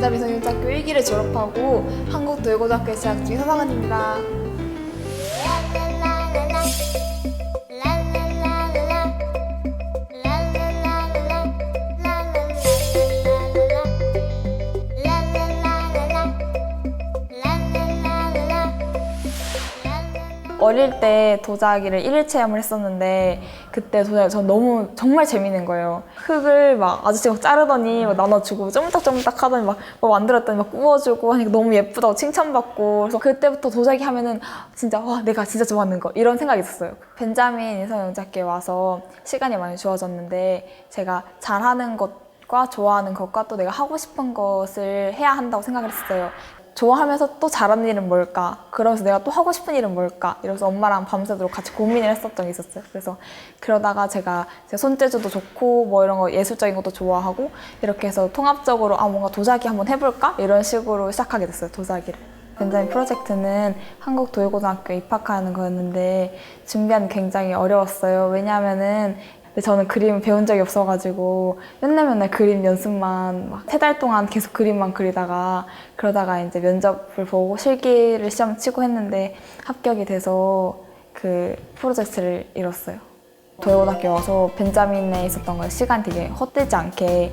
성균학교 1기를 졸업하고 한국도예고등학교에 재학 중인 서상은입니다. 어릴 때 도자기를 일일 체험을 했었는데 그때 도자기 전 너무 정말 재밌는 거예요. 흙을 막 아저씨 막 자르더니 막 나눠주고 쪼물딱쪼물딱 하더니 막, 뭐 만들었더니 막 구워주고 하니까 너무 예쁘다고 칭찬받고 그래서 그때부터 도자기 하면은 진짜 와 내가 진짜 좋아하는 거 이런 생각이 있었어요. 벤자민 인성영작교에 와서 시간이 많이 주어졌는데 제가 잘하는 것과 좋아하는 것과 또 내가 하고 싶은 것을 해야 한다고 생각을 했어요. 좋아하면서 또 잘하는 일은 뭘까? 그러면서 내가 또 하고 싶은 일은 뭘까? 이러면서 엄마랑 밤새도록 같이 고민을 했었던 게 있었어요. 그래서 그러다가 제가 제 손재주도 좋고 뭐 이런 거 예술적인 것도 좋아하고 이렇게 해서 통합적으로 아 뭔가 도자기 한번 해볼까? 이런 식으로 시작하게 됐어요. 도자기를. 벤자민 프로젝트는 한국 도예고등학교에 입학하는 거였는데 준비하는 게 굉장히 어려웠어요. 왜냐하면은 근데 저는 그림 배운 적이 없어가지고 맨날 맨날 그림 연습만 막 세 달 동안 계속 그림만 그리다가 그러다가 이제 면접을 보고 실기를 시험 치고 했는데 합격이 돼서 그 프로젝트를 이뤘어요. 도예고등학교 와서 벤자민에 있었던 걸 시간 되게 헛되지 않게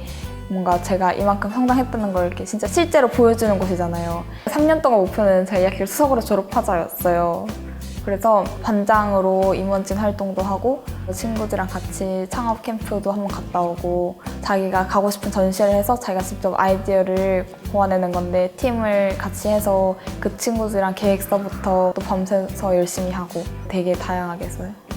뭔가 제가 이만큼 성장했다는 걸 이렇게 진짜 실제로 보여주는 곳이잖아요. 3년 동안 목표는 제 2학기를 수석으로 졸업하자였어요. 그래서 반장으로 임원진 활동도 하고 친구들이랑 같이 창업 캠프도 한번 갔다 오고 자기가 가고 싶은 전시를 해서 자기가 직접 아이디어를 모아내는 건데 팀을 같이 해서 그 친구들이랑 계획서부터 또 밤새서 열심히 하고 되게 다양하게 했어요.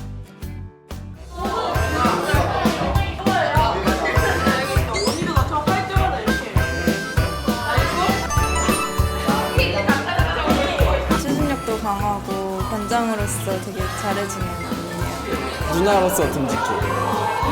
반장으로서 되게 잘해주는 언니예요. 누나로서 듬직해.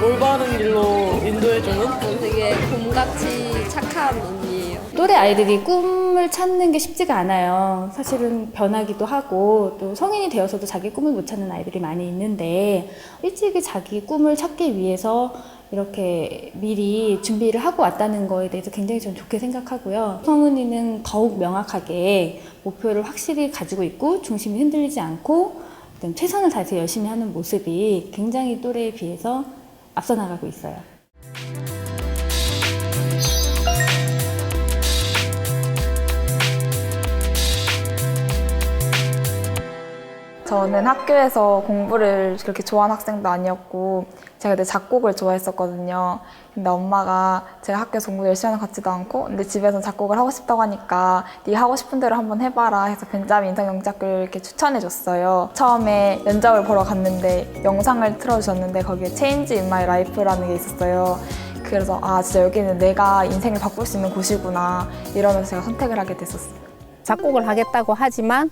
올바른 길로 인도해주는 되게 곰같이 착한 언니예요. 또래 아이들이 꿈을 찾는 게 쉽지가 않아요. 사실은 변하기도 하고 또 성인이 되어서도 자기 꿈을 못 찾는 아이들이 많이 있는데 일찍이 자기 꿈을 찾기 위해서 이렇게 미리 준비를 하고 왔다는 거에 대해서 굉장히 좀 좋게 생각하고요. 성은이는 더욱 명확하게 목표를 확실히 가지고 있고 중심이 흔들리지 않고 어떤 최선을 다해서 열심히 하는 모습이 굉장히 또래에 비해서 앞서 나가고 있어요. 저는 학교에서 공부를 그렇게 좋아하는 학생도 아니었고 제가 그때 작곡을 좋아했었거든요. 근데 엄마가 제가 학교에서 공부 열심히 하는 것 같지도 않고 근데 집에서 작곡을 하고 싶다고 하니까 네가 하고 싶은 대로 한번 해봐라 해서 벤자민 인성영작교를 이렇게 추천해줬어요. 처음에 면접을 보러 갔는데 영상을 틀어주셨는데 거기에 Change in my life라는 게 있었어요. 그래서 아 진짜 여기는 내가 인생을 바꿀 수 있는 곳이구나 이러면서 제가 선택을 하게 됐었어요. 작곡을 하겠다고 하지만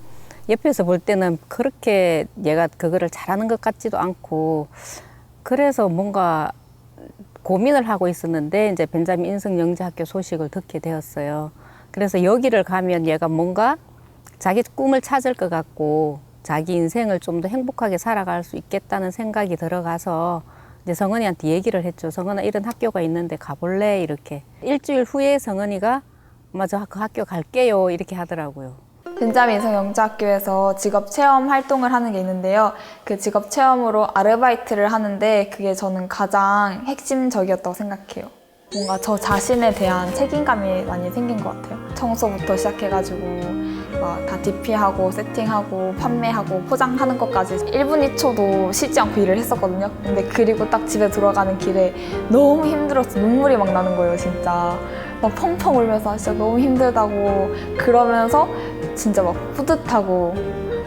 옆에서 볼 때는 그렇게 얘가 그거를 잘하는 것 같지도 않고 그래서 뭔가 고민을 하고 있었는데 이제 벤자민 인성 영재학교 소식을 듣게 되었어요. 그래서 여기를 가면 얘가 뭔가 자기 꿈을 찾을 것 같고 자기 인생을 좀 더 행복하게 살아갈 수 있겠다는 생각이 들어가서 이제 성은이한테 얘기를 했죠. 성은아 이런 학교가 있는데 가볼래? 이렇게 일주일 후에 성은이가 맞아 그 학교 갈게요 이렇게 하더라고요. 벤자민 인성 영재학교에서 직업 체험 활동을 하는 게 있는데요. 그 직업 체험으로 아르바이트를 하는데 그게 저는 가장 핵심적이었다고 생각해요. 뭔가 저 자신에 대한 책임감이 많이 생긴 것 같아요. 청소부터 시작해가지고 막 다 DP하고 세팅하고 판매하고 포장하는 것까지 1분 2초도 쉬지 않고 일을 했었거든요. 근데 그리고 딱 집에 들어가는 길에 너무 힘들어서 눈물이 막 나는 거예요, 진짜. 막 펑펑 울면서 진짜 너무 힘들다고 그러면서 진짜 막 뿌듯하고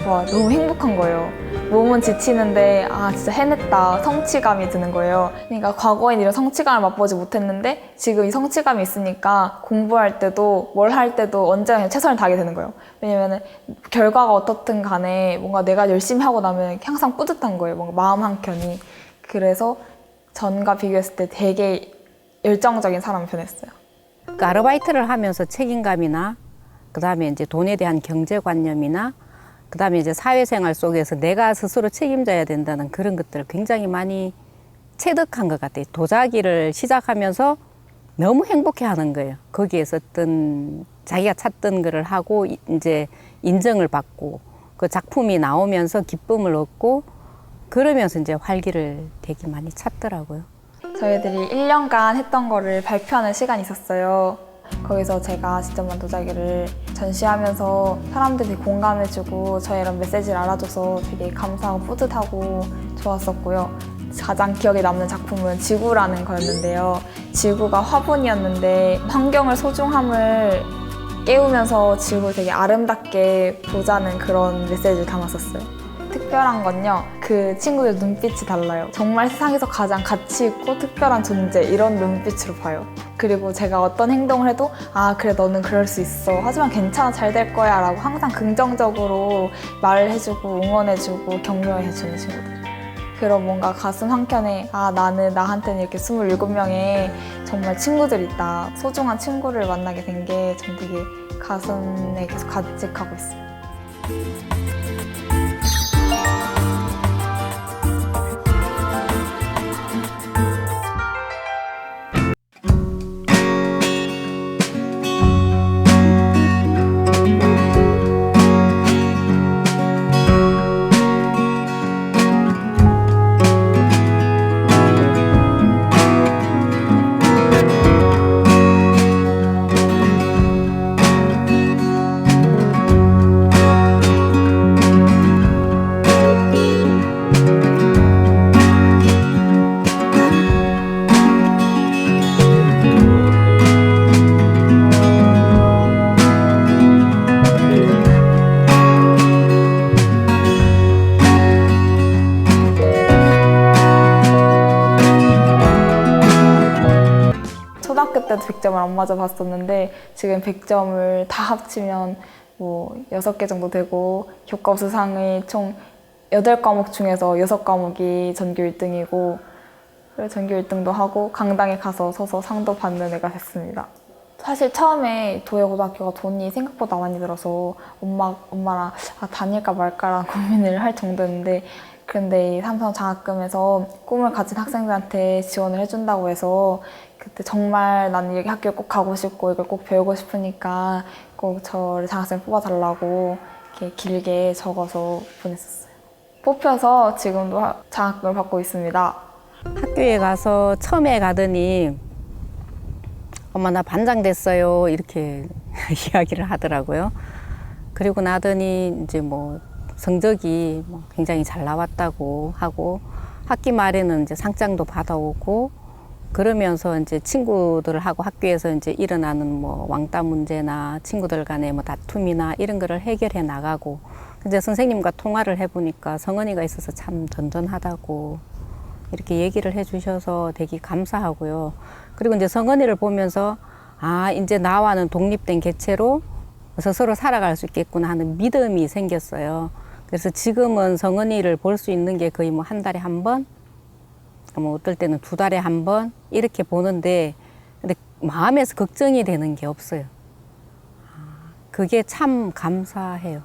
와 너무 행복한 거예요. 몸은 지치는데 아 진짜 해냈다 성취감이 드는 거예요. 그러니까 과거엔 이런 성취감을 맛보지 못했는데 지금 이 성취감이 있으니까 공부할 때도 뭘 할 때도 언제나 그냥 최선을 다하게 되는 거예요. 왜냐면은 결과가 어떻든 간에 뭔가 내가 열심히 하고 나면 항상 뿌듯한 거예요. 뭔가 마음 한 켠이. 그래서 전과 비교했을 때 되게 열정적인 사람이 변했어요. 그 아르바이트를 하면서 책임감이나 그다음에 이제 돈에 대한 경제관념이나 그다음에 이제 사회생활 속에서 내가 스스로 책임져야 된다는 그런 것들을 굉장히 많이 체득한 것 같아요. 도자기를 시작하면서 너무 행복해 하는 거예요. 거기에서 어떤 자기가 찾던 거를 하고 이- 이제 인정을 받고 그 작품이 나오면서 기쁨을 얻고 그러면서 이제 활기를 되게 많이 찾더라고요. 저희들이 1년간 했던 거를 발표하는 시간이 있었어요. 거기서 제가 직접 만 도자기를 전시하면서 사람들이 공감해주고 저의 이런 메시지를 알아줘서 되게 감사하고 뿌듯하고 좋았었고요. 가장 기억에 남는 작품은 지구라는 거였는데요. 지구가 화분이었는데 환경을 소중함을 깨우면서 지구를 되게 아름답게 보자는 그런 메시지를 담았었어요. 특별한 건요, 그 친구들 눈빛이 달라요. 정말 세상에서 가장 가치 있고 특별한 존재, 이런 눈빛으로 봐요. 그리고 제가 어떤 행동을 해도, 아, 그래, 너는 그럴 수 있어. 하지만 괜찮아, 잘 될 거야. 라고 항상 긍정적으로 말을 해주고, 응원해주고, 격려해주는 친구들. 그런 뭔가 가슴 한켠에, 아, 나는 나한테는 이렇게 27명의 정말 친구들이 있다. 소중한 친구를 만나게 된 게 전 되게 가슴에 계속 간직하고 있어요. 초등학교 때도 100점을 안 맞아 봤었는데 지금 100점을 다 합치면 뭐 6개 정도 되고 교과 수상이 총 8과목 중에서 6과목이 전교 1등이고 전교 1등도 하고 강당에 가서 서서 상도 받는 애가 됐습니다. 사실 처음에 도예고등학교가 돈이 생각보다 많이 들어서 엄마, 엄마랑 아, 다닐까 말까라는 고민을 할 정도였는데 근데 이 삼성 장학금에서 꿈을 가진 학생들한테 지원을 해준다고 해서 그때 정말 나는 여기 학교에 꼭 가고 싶고 이걸 꼭 배우고 싶으니까 꼭 저를 장학생 뽑아달라고 이렇게 길게 적어서 보냈었어요. 뽑혀서 지금도 하- 장학금을 받고 있습니다. 학교에 가서 처음에 가더니 엄마 나 반장 됐어요 이렇게 이야기를 하더라고요. 그리고 나더니 이제 뭐 성적이 뭐 굉장히 잘 나왔다고 하고 학기 말에는 이제 상장도 받아오고 그러면서 이제 친구들하고 학교에서 이제 일어나는 뭐 왕따 문제나 친구들 간의 뭐 다툼이나 이런 거를 해결해 나가고 이제 선생님과 통화를 해보니까 성은이가 있어서 참 든든하다고 이렇게 얘기를 해주셔서 되게 감사하고요. 그리고 이제 성은이를 보면서 아 이제 나와는 독립된 개체로 스스로 살아갈 수 있겠구나 하는 믿음이 생겼어요. 그래서 지금은 성은이를 볼 수 있는 게 거의 뭐 한 달에 한 번, 뭐 어떨 때는 두 달에 한 번 이렇게 보는데 근데 마음에서 걱정이 되는 게 없어요. 아, 그게 참 감사해요.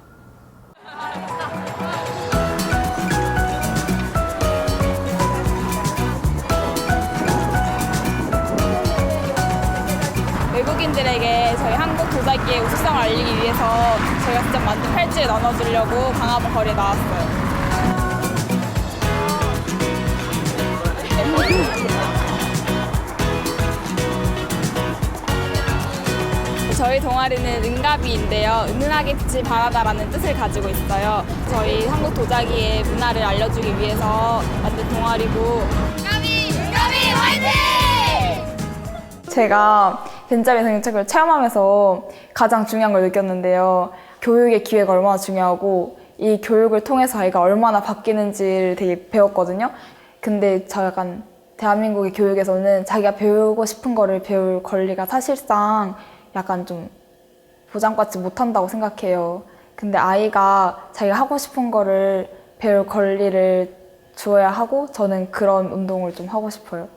외국인들에게 저희 한국 도자기의 우수성을 알리기 위해서 저희가 직접 만든 팔찌를 나눠주려고 강화문 거리에 나왔어요. 저희 동아리는 은가비인데요. 은은하게 빛을 발하다라는 뜻을 가지고 있어요. 저희 한국 도자기의 문화를 알려주기 위해서 만든 동아리고 제가 벤자민 성경책을 체험하면서 가장 중요한 걸 느꼈는데요. 교육의 기회가 얼마나 중요하고 이 교육을 통해서 아이가 얼마나 바뀌는지를 되게 배웠거든요. 근데 저 약간 대한민국의 교육에서는 자기가 배우고 싶은 거를 배울 권리가 사실상 약간 좀 보장받지 못한다고 생각해요. 근데 아이가 자기가 하고 싶은 거를 배울 권리를 주어야 하고 저는 그런 운동을 좀 하고 싶어요.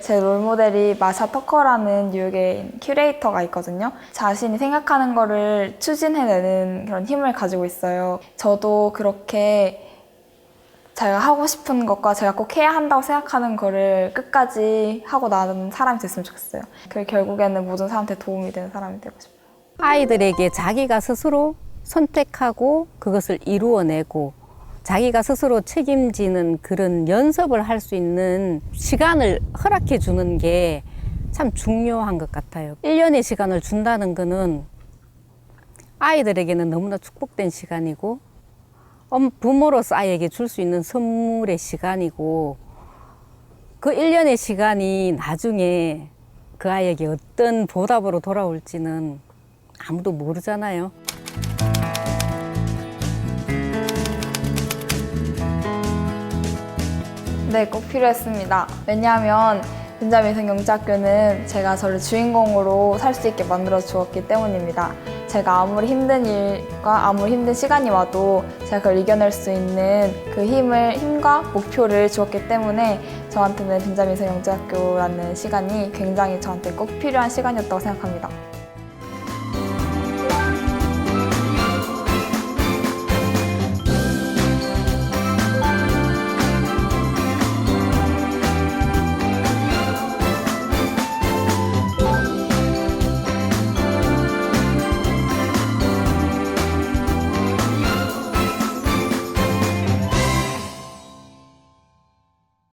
제 롤모델이 마샤 터커라는 뉴욕의 큐레이터가 있거든요. 자신이 생각하는 거를 추진해내는 그런 힘을 가지고 있어요. 저도 그렇게 제가 하고 싶은 것과 제가 꼭 해야 한다고 생각하는 거를 끝까지 하고 나는 사람이 됐으면 좋겠어요. 그 결국에는 모든 사람한테 도움이 되는 사람이 되고 싶어요. 아이들에게 자기가 스스로 선택하고 그것을 이루어내고 자기가 스스로 책임지는 그런 연습을 할 수 있는 시간을 허락해 주는 게 참 중요한 것 같아요. 1년의 시간을 준다는 거는 아이들에게는 너무나 축복된 시간이고 엄- 부모로서 아이에게 줄 수 있는 선물의 시간이고 그 1년의 시간이 나중에 그 아이에게 어떤 보답으로 돌아올지는 아무도 모르잖아요. 네, 꼭 필요했습니다. 왜냐하면 영재학교는 제가 저를 주인공으로 살 수 있게 만들어 주었기 때문입니다. 제가 아무리 힘든 일과 아무리 힘든 시간이 와도 제가 그걸 이겨낼 수 있는 그 힘을 힘과 목표를 주었기 때문에 저한테는 벤자민 영재학교라는 시간이 굉장히 저한테 꼭 필요한 시간이었다고 생각합니다.